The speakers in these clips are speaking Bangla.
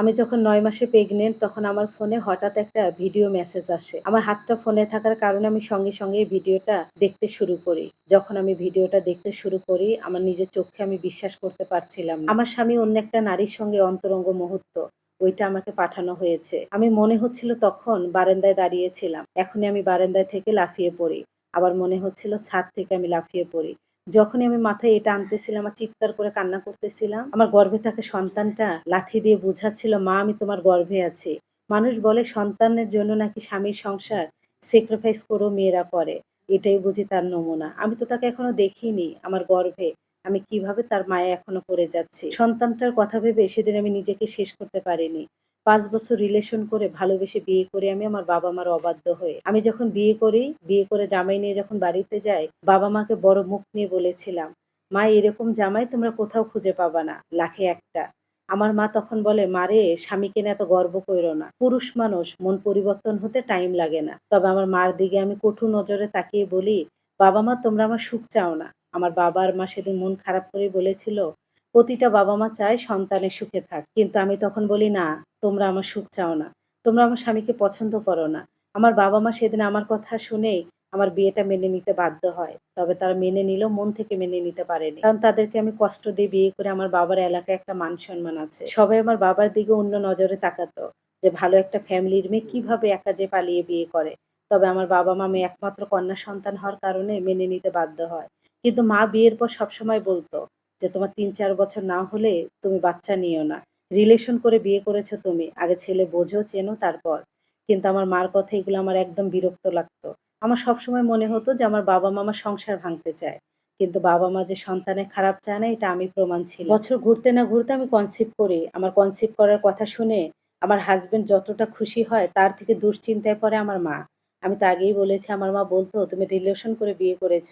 আমি যখন নয় মাসে প্রেগনেন্ট তখন আমার ফোনে হঠাৎ একটা ভিডিও মেসেজ আসে। আমার হাতটা ফোনে থাকার কারণে আমি সঙ্গে, সঙ্গে ভিডিওটা দেখতে শুরু করি। যখন আমি ভিডিওটা দেখতে শুরু করি, আমার নিজের চোখে আমি বিশ্বাস করতে পারছিলাম আমার স্বামী অন্য একটা নারীর সঙ্গে অন্তরঙ্গ মুহূর্ত ওইটা আমাকে পাঠানো হয়েছে। আমি মনে হচ্ছিল তখন বারান্দায় দাঁড়িয়েছিলাম। এখনই আমি বারান্দায় থেকে লাফিয়ে পড়ি। আবার মনে হচ্ছিল ছাদ থেকে আমি লাফিয়ে পড়ি। যখনই আমি মাথায় এটা আনতেছিলাম আর চিৎকার করে কান্না করতেছিলাম, আমার গর্ভে থাকা সন্তানটা লাথি দিয়ে বুঝাচ্ছিল, "মা আমি তোমার গর্ভে আছি।" মানুষ বলে সন্তানের জন্য নাকি স্বামীর সংসার স্যাক্রিফাইস করেও মেয়েরা করে। এটাই বুঝি তার নমুনা। আমি তো তাকে এখনও দেখিনি আমার গর্ভে। আমি কীভাবে তার মায়া এখনও পড়ে যাচ্ছি। সন্তানটার কথা ভেবে সেদিন আমি নিজেকে শেষ করতে পারিনি। ৫ বছর রিলেশন করে ভালোবেসে বিয়ে করে আমি আমার বাবা-মার অবাধ্য হয়ে। আমি যখন বিয়ে করি, বিয়ে করে জামাই নিয়ে যখন বাড়িতে যাই, বাবা-মাকে বড় মুখ নিয়ে বলেছিলাম, "মা এরকম জামাই তোমরা কোথাও খুঁজে পাবা না, লাখে একটা।" আমার মা তখন বলে, "মারে স্বামীকে নিয়ে এত গর্ব কইরো না। পুরুষ মানুষ মন পরিবর্তন হতে টাইম লাগে না।" তবে আমার মার দিকে আমি কটু নজরে তাকিয়ে বলি, "বাবা-মা তোমরা আমার সুখ চাও না।" আমার বাবার মা সেদিন মন খারাপ করে বলেছিল, প্রতিটা বাবা-মা চায় সন্তানের সুখে থাক। কিন্তু আমি তখন বলি, "না, তোমরা আমার সুখ চাও না। তোমরা আমার স্বামীকে পছন্দ করো না।" আমার বাবা-মা সেদিন আমার কথা শুনেই আমার বিয়েটা মেনে নিতে বাধ্য হয়। তবে তারা মেনে নিলেও মন থেকে মেনে নিতে পারেনি। কারণ তাদেরকে আমি কষ্ট দিয়ে বিয়ে করে আমার বাবার এলাকায় একটা মান-সম্মান আছে। সবাই আমার বাবার দিকে অন্য নজরে তাকাতো যে ভালো একটা ফ্যামিলির মেয়ে কীভাবে একা যে পালিয়ে বিয়ে করে। তবে আমার বাবা-মা মেয়ে একমাত্র কন্যা সন্তান হওয়ার কারণে মেনে নিতে বাধ্য হয়। কিন্তু মা বিয়ের পর সবসময় বলতো যে, "তোমার ৩-৪ বছর না হলে তুমি বাচ্চা নিও না। রিলেশন করে বিয়ে করেছ তুমি। আগে ছেলে বোঝো, চেনো তারপর।" কিন্তু আমার মার কথা এগুলো আমার একদম বিরক্ত লাগতো। আমার সবসময় মনে হতো যে আমার বাবা-মা আমার সংসার ভাঙতে চায়। কিন্তু বাবা-মা যে সন্তানের খারাপ চায় না এটা আমি প্রমাণ ছিলাম। বছর ঘুরতে না ঘুরতে আমি কনসিভ করি। আমার কনসিভ করার কথা শুনে আমার হাসব্যান্ড যতটা খুশি হয় তার থেকে দুশ্চিন্তায় পড়ে আমার মা। আমি তো আগেই বলেছি আমার মা বলতো, "তুমি রিলেশন করে বিয়ে করেছ।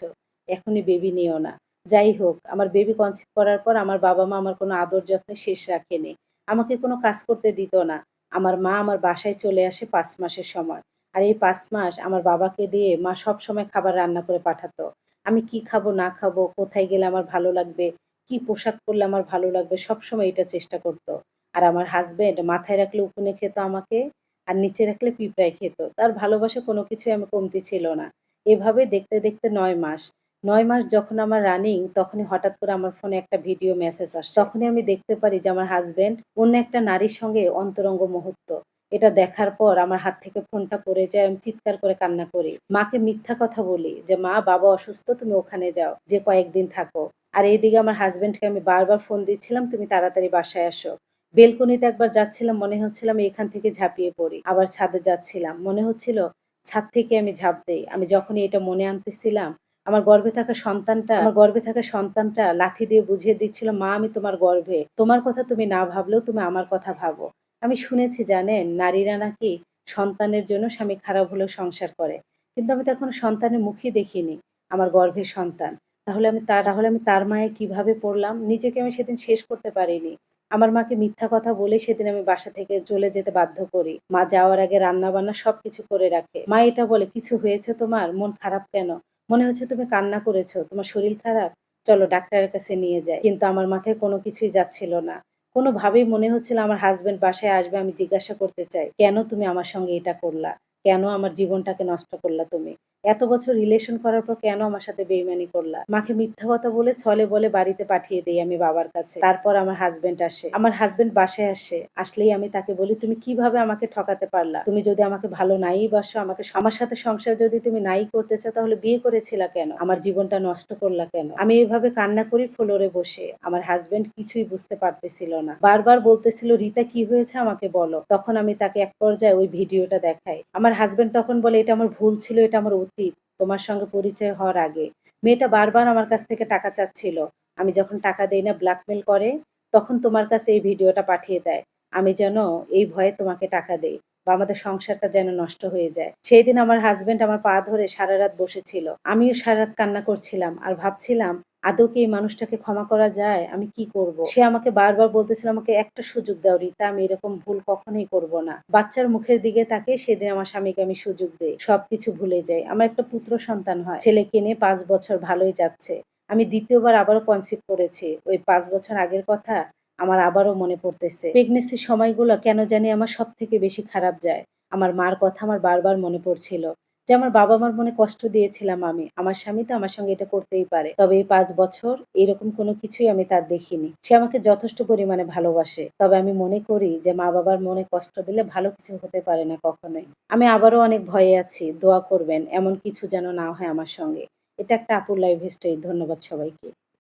এখনই বেবি নিও না।" যাই হোক, আমার বেবি কনসিভ করার পর আমার বাবা-মা আমার কোনো আদর যত্নে শেষ রাখেনি। আমাকে কোনো কাজ করতে দিত না। আমার মা আমার বাসায় চলে আসে পাঁচ মাসের সময়। আর এই পাঁচ মাস আমার বাবাকে দিয়ে মা সবসময় খাবার রান্না করে পাঠাতো। আমি কি খাব না খাব, কোথায় গেলে আমার ভালো লাগবে, কি পোশাক পরলে আমার ভালো লাগবে সবসময় এটা চেষ্টা করতো। আর আমার হাসব্যান্ড মাথায় রাখলে উকুনে খেত আমাকে, আর নিচে রাখলে পিঁপড়ায় খেত। তার ভালোবাসা কোনো কিছুই আমি কমতি ছিল না। এভাবে দেখতে, দেখতে নয় মাস। ৯ মাস যখন আমার রানিং তখনই হঠাৎ করে আমার ফোনে একটা ভিডিও মেসেজ আসে। তখনই আমি দেখতে পারি যে আমার হাসব্যান্ড অন্য একটা নারীর সঙ্গে অন্তরঙ্গ মুহূর্ত। এটা দেখার পর আমার হাত থেকে ফোনটা পড়ে যায়। আমি চিৎকার করে কান্না করি। মাকে মিথ্যা কথা বলি যে, "মা বাবা অসুস্থ তুমি ওখানে যাও, যে কয়েকদিন থাকো।" আর এইদিকে আমার হাসব্যান্ডকে আমি বারবার ফোন দিচ্ছিলাম, "তুমি তাড়াতাড়ি বাসায় আসো।" বেলকনিতে একবার যাচ্ছিলাম মনে হচ্ছিল আমি এখান থেকে ঝাঁপিয়ে পড়ি। আবার ছাদে যাচ্ছিলাম। মনে হচ্ছিল ছাদ থেকে আমি ঝাঁপ দেই। আমি যখনই এটা মনে আনতেছিলাম আমার গর্ভে থাকা সন্তানটা আমার গর্ভে থাকা সন্তানটা লাথি দিয়ে বুঝিয়ে দিচ্ছিল, "মা আমি তোমার গর্ভে। তোমার কথা তুমি না ভাবলেও তুমি আমার কথা ভাবো।" আমি শুনেছি জানেন নারীরা নাকি সন্তানের জন্য স্বামী খারাপ হলেও সংসার করে। কিন্তু আমি তো এখনও সন্তানের মুখই দেখিনি। আমার গর্ভের সন্তান। তাহলে আমি তার তাহলে আমি তার মায়ে কীভাবে পড়লাম? নিজেকে আমি সেদিন শেষ করতে পারিনি। আমার মাকে মিথ্যা কথা বলে সেদিন আমি বাসা থেকে চলে যেতে বাধ্য করি। মা যাওয়ার আগে রান্না-বান্না সবকিছু করে রাখে। মা এটা বলে, "কিছু হয়েছে তোমার? মন খারাপ কেন? মনে হচ্ছে তুমি কান্না করেছ। তোমার শরীর খারাপ? চলো ডাক্তারের কাছে নিয়ে যায় কিন্তু আমার মাথায় কোনো কিছুই যাচ্ছিল না। কোনোভাবেই মনে হচ্ছিল আমার হাজব্যান্ড বাসায় আসবে আমি জিজ্ঞাসা করতে চাই, "কেন তুমি আমার সঙ্গে এটা করলা? কেন আমার জীবনটাকে নষ্ট করলা তুমি? এত বছর রিলেশন করার পর কেন আমার সাথে বেইমানি করলা?" মাকে মিথ্যা কথা বলে ছলে বলে বাড়িতে পাঠিয়ে দেই আমি বাবার কাছে। তারপর আমার হাসব্যান্ড আসে। আমার হাসব্যান্ড বাসায় আসে। আসলেই আমি তাকে বলি, "তুমি কীভাবে আমাকে ঠকাতে পারলা? তুমি যদি আমাকে ভালো নাই বাসো, আমাকে আমার সাথে সংসার যদি তুমি নাই করতে চাও তাহলে বিয়ে করেছিলা কেন? আমার জীবনটা নষ্ট করলা কেন?" আমি এভাবে কান্না করি ফ্লোরে বসে। আমার হাজবেন্ড কিছুই বুঝতে পারতেছিল না। বারবার বলতেছিল, "রিতা কি হয়েছে আমাকে বলো।" তখন আমি তাকে এক পর্যায়ে ওই ভিডিওটা দেখাই। আমার হাজবেন্ড তখন বলে, "এটা আমার ভুল ছিল, এটা আমার অতীত। তোমার সঙ্গে পরিচয় হওয়ার আগে।" মেয়েটা বারবার আমার কাছ থেকে টাকা চাচ্ছিল। আমি যখন টাকা দেই না ব্ল্যাকমেল করে, তখন তোমার কাছে এই ভিডিওটা পাঠিয়ে দেয়। আমি যেন এই ভয়ে তোমাকে টাকা দেই বা আমাদের সংসারটা যেন নষ্ট হয়ে যায়। সেই দিন আমার হাজবেন্ড আমার পা ধরে সারা রাত বসেছিল। আমিও সারা রাত কান্না করছিলাম আর ভাবছিলাম আদৌ কি এই মানুষটাকে ক্ষমা করা যায়? আমি কি করব? সে আমাকে বারবার বলতেছিল, "আমাকে একটা সুযোগ দাও রিতা, আমি এরকম ভুল কখনোই করব না।" বাচ্চার মুখের দিকে তাকে সেদিন আমার স্বামীকে আমি সুযোগ দেই। সবকিছু ভুলে যাই। আমার একটা পুত্র সন্তান হয়। ছেলেকে নিয়ে ৫ বছর ভালোই যাচ্ছে। আমি দ্বিতীয়বার আবারও কনসিভ করেছি। ওই পাঁচ বছর আগের কথা আমার আবারও মনে পড়তেছে প্রেগনেন্সির সময়গুলো কেন জানি আমার সব থেকে বেশি খারাপ যায় আমার মার কথা আমার বারবার মনে পড়ছিল যে আমার বাবা মার মনে কষ্ট দিয়েছিলাম আমি। আমার স্বামী তো আমার সঙ্গে এটা করতেই পারে। তবে এই পাঁচ বছর এরকম কোনো কিছুই আমি তার দেখিনি। সে আমাকে যথেষ্ট পরিমাণে ভালোবাসে। তবে আমি মনে করি যে মা বাবার মনে কষ্ট দিলে ভালো কিছু হতে পারে না কখনোই। আমি আবারও অনেক ভয়ে আছি। দোয়া করবেন, এমন কিছু যেন না হয় আমার সঙ্গে। এটা একটা আপুর লাইভ হিস্ট্রি ধন্যবাদ সবাইকে।